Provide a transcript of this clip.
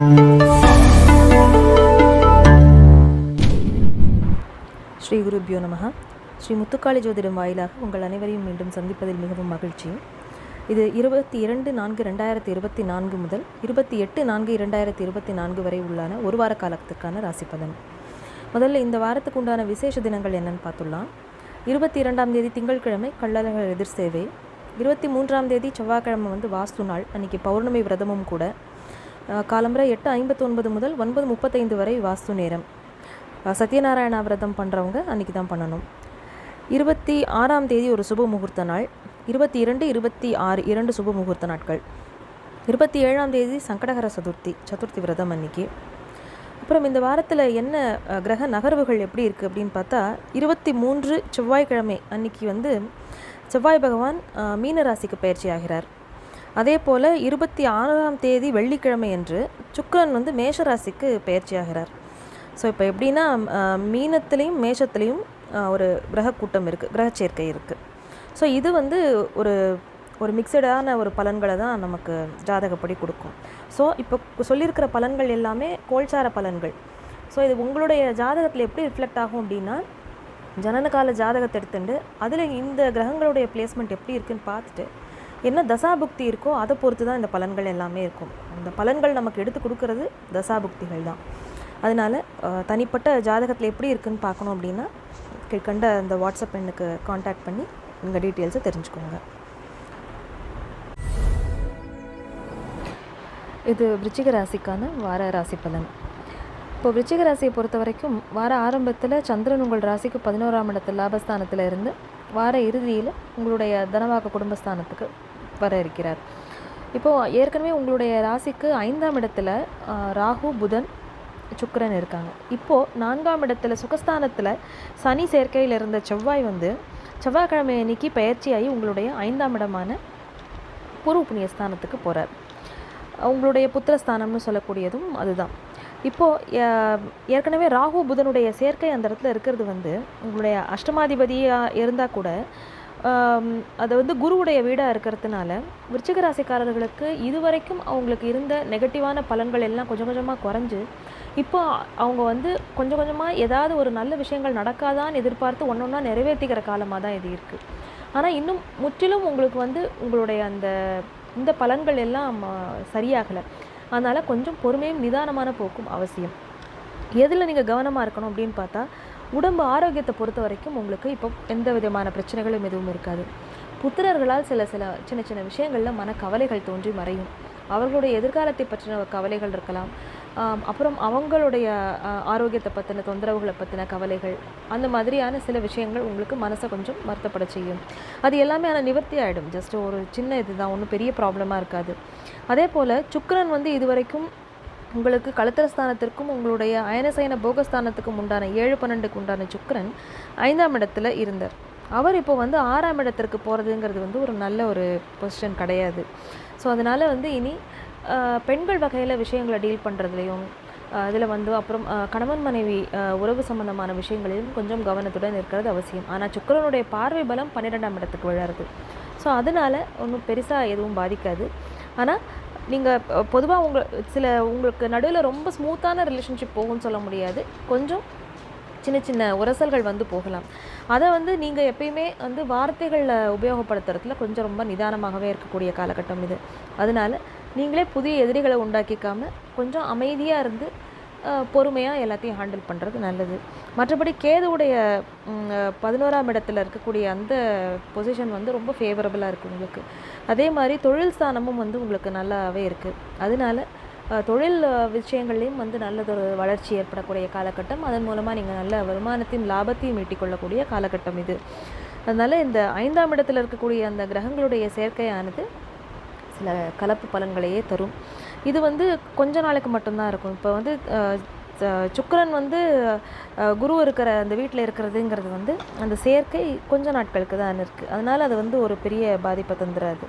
ஸ்ரீ குருபியோ நமக ஸ்ரீ முத்துக்காளி ஜோதிடம் வாயிலாக உங்கள் அனைவரையும் மீண்டும் சந்திப்பதில் மிகவும் மகிழ்ச்சி. இது இருபத்தி இரண்டு நான்கு ரெண்டாயிரத்தி இருபத்தி நான்கு முதல் இருபத்தி எட்டு நான்கு இரண்டாயிரத்தி இருபத்தி நான்கு வரை உள்ளான ஒரு வார காலத்துக்கான ராசிப்பதன். முதல்ல இந்த வாரத்துக்கு உண்டான விசேஷ தினங்கள் என்னன்னு பார்த்துடலாம். இருபத்தி இரண்டாம் தேதி திங்கட்கிழமை கள்ளழகர் எதிர் சேவை. இருபத்தி மூன்றாம் தேதி செவ்வாய்க்கிழமை வந்து வாஸ்து நாள். அன்றைக்கி பௌர்ணமி விரதமும் கூட காலம்பரை எட்டு ஐம்பத்தி ஒன்பது முதல் ஒன்பது முப்பத்தைந்து வரை வாஸ்து நேரம். சத்யநாராயண விரதம் பண்ணுறவங்க அன்றைக்கி தான் பண்ணணும். இருபத்தி ஆறாம் தேதி ஒரு சுப முகூர்த்த நாள். இருபத்தி இரண்டு இருபத்தி ஆறு இரண்டு சுப முகூர்த்த நாட்கள். இருபத்தி ஏழாம் தேதி சங்கடகர சதுர்த்தி சதுர்த்தி விரதம் அன்னைக்கு. அப்புறம் இந்த வாரத்தில் என்ன கிரக நகர்வுகள் எப்படி இருக்குது அப்படின்னு பார்த்தா இருபத்தி மூன்று செவ்வாய்க்கிழமை அன்னைக்கு வந்து செவ்வாய் பகவான் மீன ராசிக்கு பயிற்சி ஆகிறார். அதே போல் இருபத்தி ஆறாம் தேதி வெள்ளிக்கிழமை அன்று சுக்கரன் வந்து மேஷராசிக்கு பயிற்சியாகிறார். ஆகிறார் ஸோ இப்போ எப்படின்னா மீனத்துலேயும் மேஷத்துலேயும் ஒரு கிரக கூட்டம் இருக்குது கிரக சேர்க்கை இருக்குது ஸோ இது வந்து ஒரு ஒரு மிக்சடான ஒரு பலன்களை தான் நமக்கு ஜாதகப்படி கொடுக்கும். ஸோ இப்போ சொல்லியிருக்கிற பலன்கள் எல்லாமே கோல்சார பலன்கள். ஸோ இது உங்களுடைய ஜாதகத்தில் எப்படி ரிஃப்ளெக்ட் ஆகும் அப்படின்னா ஜனனகால ஜாதகத்தை எடுத்துட்டு அதில் இந்த கிரகங்களுடைய பிளேஸ்மெண்ட் எப்படி இருக்குன்னு பார்த்துட்டு என்ன தசாபுக்தி இருக்கோ அதை பொறுத்து தான் இந்த பலன்கள் எல்லாமே இருக்கும். இந்த பலன்கள் நமக்கு எடுத்து கொடுக்கறது தசாபுக்திகள் தான். அதனால் தனிப்பட்ட ஜாதகத்தில் எப்படி இருக்குன்னு பார்க்கணும் அப்படின்னா கீழ்கண்ட அந்த வாட்ஸ்அப் எண்ணுக்கு காண்டாக்ட் பண்ணி உங்கள் டீட்டெயில்ஸை தெரிஞ்சுக்கோங்க. இது விருச்சிக ராசிக்கான வார ராசி பலன். இப்போ விருச்சிக ராசியை பொறுத்த வரைக்கும் வார ஆரம்பத்தில் சந்திரன் உங்கள் ராசிக்கு பதினோராம் இடத்து லாபஸ்தானத்தில் இருந்து வார இறுதியில் உங்களுடைய தனவாக குடும்பஸ்தானத்துக்கு வர இருக்கிறார். இப்போது ஏற்கனவே உங்களுடைய ராசிக்கு ஐந்தாம் இடத்துல ராகு புதன் சுக்கரன் இருக்காங்க. இப்போது நான்காம் இடத்துல சுகஸ்தானத்தில் சனி சேர்க்கையில் இருந்த செவ்வாய் வந்து செவ்வாய்க்கிழமை அன்னைக்கு பயிற்சியாகி உங்களுடைய ஐந்தாம் இடமான பூர்வ புண்ணிய ஸ்தானத்துக்கு போகிறார் உங்களுடைய புத்திரஸ்தானம்னு சொல்லக்கூடியதும் அதுதான். இப்போது ஏற்கனவே ராகு புதனுடைய சேர்க்கை அந்த இடத்துல இருக்கிறது வந்து உங்களுடைய அஷ்டமாதிபதியாக இருந்தால் கூட அதை அது வந்து குருவுடைய வீடாக இருக்கிறதுனால விருச்சிக ராசிக்காரர்களுக்கு இதுவரைக்கும் அவங்களுக்கு இருந்த நெகட்டிவான பலன்கள் எல்லாம் கொஞ்சம் கொஞ்சமாக குறைஞ்சு இப்போ அவங்க வந்து கொஞ்சம் கொஞ்சமாக ஏதாவது ஒரு நல்ல விஷயங்கள் நடக்காதான்னு எதிர்பார்த்து ஒன்று ஒன்றா நிறைவேற்றிக்கிற காலமாக தான் இது இருக்குது ஆனால் இன்னும் முற்றிலும் உங்களுக்கு வந்து உங்களுடைய அந்த இந்த பலன்கள் எல்லாம் சரியாகலை. அதனால் கொஞ்சம் பொறுமையும் நிதானமான போக்கும் அவசியம். எதில் நீங்கள் கவனமாக இருக்கணும் அப்படின்னு பார்த்தா உடம்பு ஆரோக்கியத்தை பொறுத்த வரைக்கும் உங்களுக்கு இப்போ எந்த விதமான பிரச்சனைகளும் எதுவும் இருக்காது. புத்திரர்களால் சில சில சின்ன சின்ன விஷயங்களில் மன கவலைகள் தோன்றி மறையும். அவர்களுடைய எதிர்காலத்தை பற்றின கவலைகள் இருக்கலாம். அப்புறம் அவங்களுடைய ஆரோக்கியத்தை பற்றின தொந்தரவுகளை பற்றின கவலைகள் அந்த மாதிரியான சில விஷயங்கள் உங்களுக்கு மனசை கொஞ்சம் வருத்தப்பட செய்யும். அது எல்லாமே ஆனால் நிவர்த்தி ஆகிடும் ஜஸ்ட் ஒரு சின்ன இதுதான் ஒன்றும் பெரிய ப்ராப்ளமாக இருக்காது. அதே போல் சுக்கரன் வந்து இதுவரைக்கும் உங்களுக்கு களத்திரஸ்தானத்திற்கும் உங்களுடைய அயனசயன போகஸ்தானத்துக்கும் உண்டான ஏழு பன்னெண்டுக்கு உண்டான சுக்கரன் ஐந்தாம் இடத்துல இருந்தார். அவர் இப்போ வந்து ஆறாம் இடத்திற்கு போகிறதுங்கிறது வந்து ஒரு நல்ல ஒரு பொசிஷன் கிடையாது. ஸோ அதனால் வந்து இனி பெண்கள் வகையில் விஷயங்களை டீல் பண்ணுறதுலையும் அதில் வந்து அப்புறம் கணவன் மனைவி உறவு சம்பந்தமான விஷயங்களிலும் கொஞ்சம் கவனத்துடன் இருக்கிறது அவசியம். ஆனால் சுக்கிரனுடைய பார்வை பலம் பன்னிரெண்டாம் இடத்துக்கு விழாருது ஸோ அதனால் ஒன்றும் பெருசாக எதுவும் பாதிக்காது. ஆனால் நீங்கள் பொதுவாக உங்கள் சில உங்களுக்கு நடுவில் ரொம்ப ஸ்மூத்தான ரிலேஷன்ஷிப் போகும்னு சொல்ல முடியாது. கொஞ்சம் சின்ன சின்ன உரசல்கள் வந்து போகலாம். அதை வந்து நீங்கள் எப்பயுமே வந்து வார்த்தைகளில் உபயோகப்படுத்துறதுல கொஞ்சம் ரொம்ப நிதானமாகவே இருக்கக்கூடிய காலகட்டம் இது. அதனால நீங்களே புதிய எதிரிகளை உண்டாக்கிக்காமல் கொஞ்சம் அமைதியாக இருந்து பொறுமையாக எல்லாத்தையும் ஹேண்டில் பண்ணுறது நல்லது. மற்றபடி கேதுவுடைய பதினோராம் இடத்துல இருக்கக்கூடிய அந்த பொசிஷன் வந்து ரொம்ப ஃபேவரபுளாக இருக்குது உங்களுக்கு. அதே மாதிரி தொழில் ஸ்தானமும் வந்து உங்களுக்கு நல்லாவே இருக்குது அதனால தொழில் விஷயங்கள்லேயும் விஷயங்கள்லையும் வந்து நல்லதொரு வளர்ச்சி ஏற்படக்கூடிய காலகட்டம். அதன் மூலமாக நீங்கள் நல்ல வருமானத்தையும் லாபத்தையும் ஈட்டிக்கொள்ளக்கூடிய காலகட்டம் இது. அதனால் இந்த ஐந்தாம் இடத்துல இருக்கக்கூடிய அந்த கிரகங்களுடைய சேர்க்கையானது சில கலப்பு பலன்களையே தரும். இது வந்து கொஞ்ச நாளைக்கு மட்டும்தான் இருக்கும். இப்போ வந்து சுக்கரன் வந்து குரு இருக்கிற அந்த வீட்டில் இருக்கிறதுங்கிறது வந்து அந்த சேர்க்கை கொஞ்ச நாட்களுக்கு தான் இருக்குது அதனால் அது வந்து ஒரு பெரிய பாதிப்பை தந்துடாது